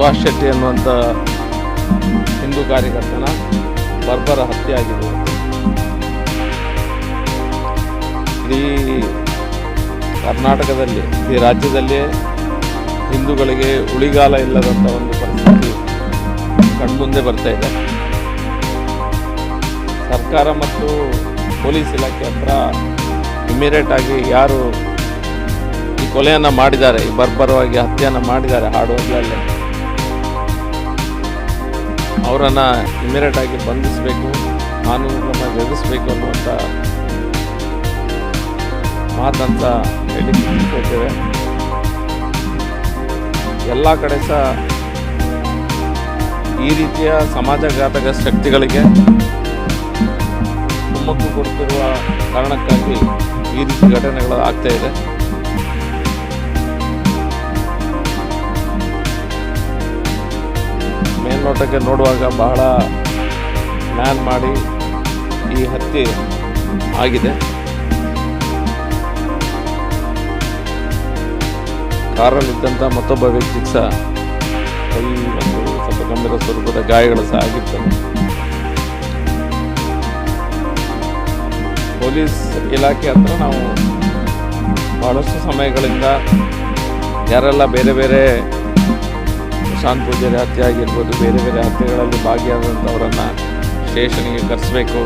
ಸುಭಾಷ್ ಶೆಟ್ಟಿ ಅನ್ನುವಂಥ ಹಿಂದೂ ಕಾರ್ಯಕರ್ತನ ಬರ್ಬರ ಹತ್ಯೆ ಆಗಿದೆ ಇಡೀ ಕರ್ನಾಟಕದಲ್ಲಿ ಈ ರಾಜ್ಯದಲ್ಲಿ ಹಿಂದೂಗಳಿಗೆ ಉಳಿಗಾಲ ಇಲ್ಲದಂಥ ಒಂದು ಪರಿಸ್ಥಿತಿ ಕಣ್ಮುಂದೆ ಬರ್ತಾ ಇದೆ. ಸರ್ಕಾರ ಮತ್ತು ಪೊಲೀಸ್ ಇಲಾಖೆ ಹತ್ರ ಇಮಿಡಿಯೇಟ್ ಆಗಿ ಯಾರು ಈ ಕೊಲೆಯನ್ನು ಮಾಡಿದ್ದಾರೆ, ಈ ಬರ್ಬರವಾಗಿ ಹತ್ಯೆಯನ್ನು ಮಾಡಿದ್ದಾರೆ ಹಾಡುವಾಗಲೇ ಅವರನ್ನು ಇಮಿಡಿಯೇಟಾಗಿ ಬಂಧಿಸಬೇಕು ಕಾನೂನುಗಳನ್ನು ಜಗಿಸಬೇಕು ಅನ್ನುವಂಥ ಮಾತಂತ ಹೇಳಿ ಕೇಳ್ತೇವೆ ಎಲ್ಲ ಕಡೆ ಸಹ ಈ ರೀತಿಯ ಸಮಾಜಘಾತಕ ಶಕ್ತಿಗಳಿಗೆ ಕುಮ್ಮಕ್ಕು ಕೊಡ್ತಿರುವ ಕಾರಣಕ್ಕಾಗಿ ಈ ರೀತಿ ಘಟನೆಗಳು ಆಗ್ತಾ ಮೇಲ್ನೋಟಕ್ಕೆ ನೋಡುವಾಗ ಬಹಳ ಪ್ಲ್ಯಾನ್ ಮಾಡಿ ಈ ಹತ್ಯೆ ಆಗಿದೆ. ಕಾರಲ್ಲಿದ್ದಂಥ ಮತ್ತೊಬ್ಬ ವ್ಯಕ್ತಿ ಸಹ ಕೈ ಮತ್ತು ಸ್ವಲ್ಪ ಗಂಭೀರ ಸ್ವರೂಪದ ಗಾಯಗಳು ಸಹ ಆಗಿರ್ತವೆ. ಪೊಲೀಸ್ ಇಲಾಖೆ ಹತ್ರ ನಾವು ಬಹಳಷ್ಟು ಸಮಯಗಳಿಂದ ಯಾರೆಲ್ಲ ಬೇರೆ ಬೇರೆ ಶಾಂತ್ ಪೂಜಾರಿ ಹತ್ಯೆ ಆಗಿರ್ಬೋದು, ಬೇರೆ ಬೇರೆ ಹತ್ಯೆಗಳಲ್ಲಿ ಭಾಗಿಯಾದಂಥವರನ್ನು ಸ್ಟೇಷನ್ಗೆ ಕರೆಸಬೇಕು.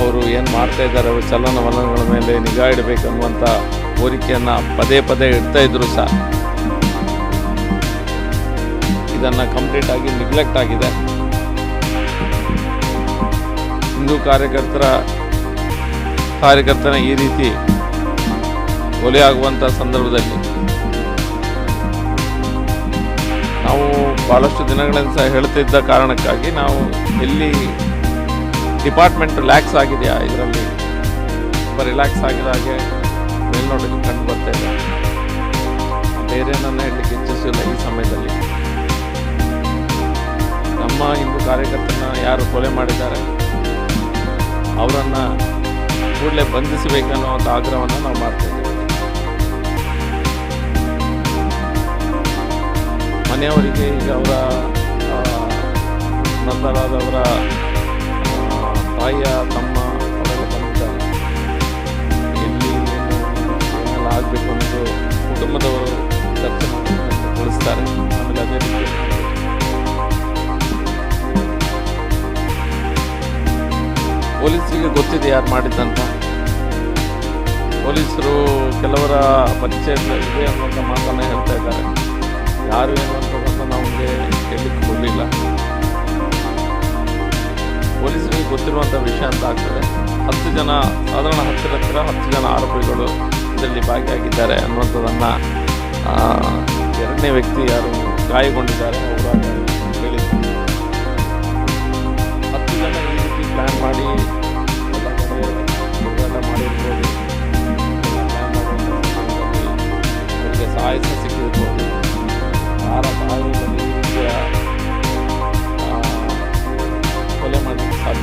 ಅವರು ಏನು ಮಾಡ್ತಾ ಇದ್ದಾರೆ, ಅವ್ರ ಚಲನವಲನಗಳ ಮೇಲೆ ನಿಗಾ ಇಡಬೇಕನ್ನುವಂಥ ಕೋರಿಕೆಯನ್ನು ಪದೇ ಪದೇ ಇಡ್ತಾ ಇದ್ರು ಸಹ. ಇದನ್ನು ಕಂಪ್ಲೀಟ್ ಆಗಿ ನಿಗ್ಲೆಕ್ಟ್ ಆಗಿದೆ. ಹಿಂದೂ ಕಾರ್ಯಕರ್ತರ, ಕಾರ್ಯಕರ್ತನ ಈ ರೀತಿ ಕೊಲೆ ಸಂದರ್ಭದಲ್ಲಿ ಭಾಳಷ್ಟು ದಿನಗಳಿಂದ ಸಹ ಹೇಳ್ತಿದ್ದ ಕಾರಣಕ್ಕಾಗಿ ನಾವು ಎಲ್ಲಿ ಡಿಪಾರ್ಟ್ಮೆಂಟ್ ರಿಲ್ಯಾಕ್ಸ್ ಆಗಿದೆಯಾ ಇದರಲ್ಲಿ? ತುಂಬ ರಿಲ್ಯಾಕ್ಸ್ ಆಗಿದ ಹಾಗೆ ಮೇಲ್ನೋಟಕ್ಕೆ ಕಂಡು ಬರ್ತೇವೆ ಇದೆ. ಬೇರೇನನ್ನ ಹೇಳಲಿಕ್ಕೆ ಇಚ್ಛಿಸಿಲ್ಲ ಈ ಸಮಯದಲ್ಲಿ. ನಮ್ಮ ಹಿಂದೂ ಕಾರ್ಯಕರ್ತನ ಯಾರು ಕೊಲೆ ಮಾಡಿದ್ದಾರೆ, ಅವರನ್ನು ಕೂಡಲೇ ಬಂಧಿಸಬೇಕನ್ನುವಂಥ ಆಗ್ರಹವನ್ನು ನಾವು ಮಾಡ್ತಾ ಮನೆಯವರಿಗೆ ಈಗ ಅವರ ನಂದರಾದವರ ತಾಯಿಯ, ತಮ್ಮ ಅವರೆಲ್ಲ ಎಲ್ಲಿ ಎಲ್ಲ ಆಗಬೇಕು ಅನ್ನೋದು ಕುಟುಂಬದವರು ಚರ್ಚೆ ಮಾಡಿ ತಿಳಿಸ್ತಾರೆ. ಆಮೇಲೆ ಅದೇ ರೀತಿ ಪೊಲೀಸರಿಗೆ ಗೊತ್ತಿದೆ ಯಾರು ಮಾಡಿದ್ದಂತ. ಪೊಲೀಸರು ಕೆಲವರ ಪರಿಚಯ ಇದೆ ಅನ್ನೋಂಥ ಮಾತನ್ನು ಹೇಳ್ತಾ ಇದ್ದಾರೆ. ಯಾರು ಏನು ಅಂತ ನಮಗೆ ಹೇಳಲಿಕ್ಕೆ ಕೊಡಲಿಲ್ಲ. ಪೊಲೀಸರಿಗೆ ಗೊತ್ತಿರುವಂಥ ವಿಷಯ ಅಂತ ಆಗ್ತದೆ. ಹತ್ತು ಜನ, ಸಾಧಾರಣ ಹತ್ತಿರ ಲಕ್ಷ ಹತ್ತು ಜನ ಆರೋಪಿಗಳು ಇದರಲ್ಲಿ ಭಾಗಿಯಾಗಿದ್ದಾರೆ ಅನ್ನುವಂಥದ್ದನ್ನು ಎರಡನೇ ವ್ಯಕ್ತಿ ಯಾರು ಗಾಯಗೊಂಡಿದ್ದಾರೆ ಅಂತ ಹತ್ತು ಜನ ಈ ರೀತಿ ಪ್ಲ್ಯಾನ್ ಮಾಡಿ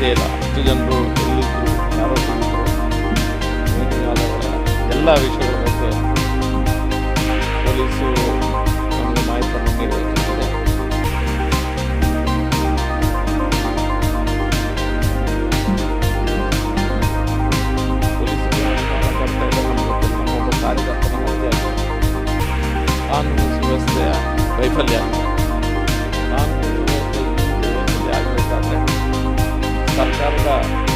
ಮಾಡಲಿಕ್ಕೆ ಸಾಧ್ಯ ಇಲ್ಲ ಹತ್ತು ಜನರು ಎಲ್ಲಿದ್ದರು ಯಾರೋ ಸಿಗಿದ್ರು ಏನಾದವರ ಎಲ್ಲ ವಿಷಯಗಳ ಬಗ್ಗೆ ಪೊಲೀಸು ನಮಗೆ ಮಾಹಿತಿಯನ್ನು ನೀಡಬೇಕಾಗಿದೆ ಪೊಲೀಸರಿಗೆ ಅನುಮಾನ ಬರ್ತಾ ಇದೆ ನಮ್ಮ ಗೊತ್ತಿಲ್ಲ ನಮ್ಮೊಬ್ಬ ಕಾರ್ಯಕರ್ತನ ಹತ್ಯೆ ಆಗಿದೆ ಕಾನೂನು ಸುವ್ಯವಸ್ಥೆಯ ವೈಫಲ್ಯ ಆಗಿದೆ ಕಾನೂನು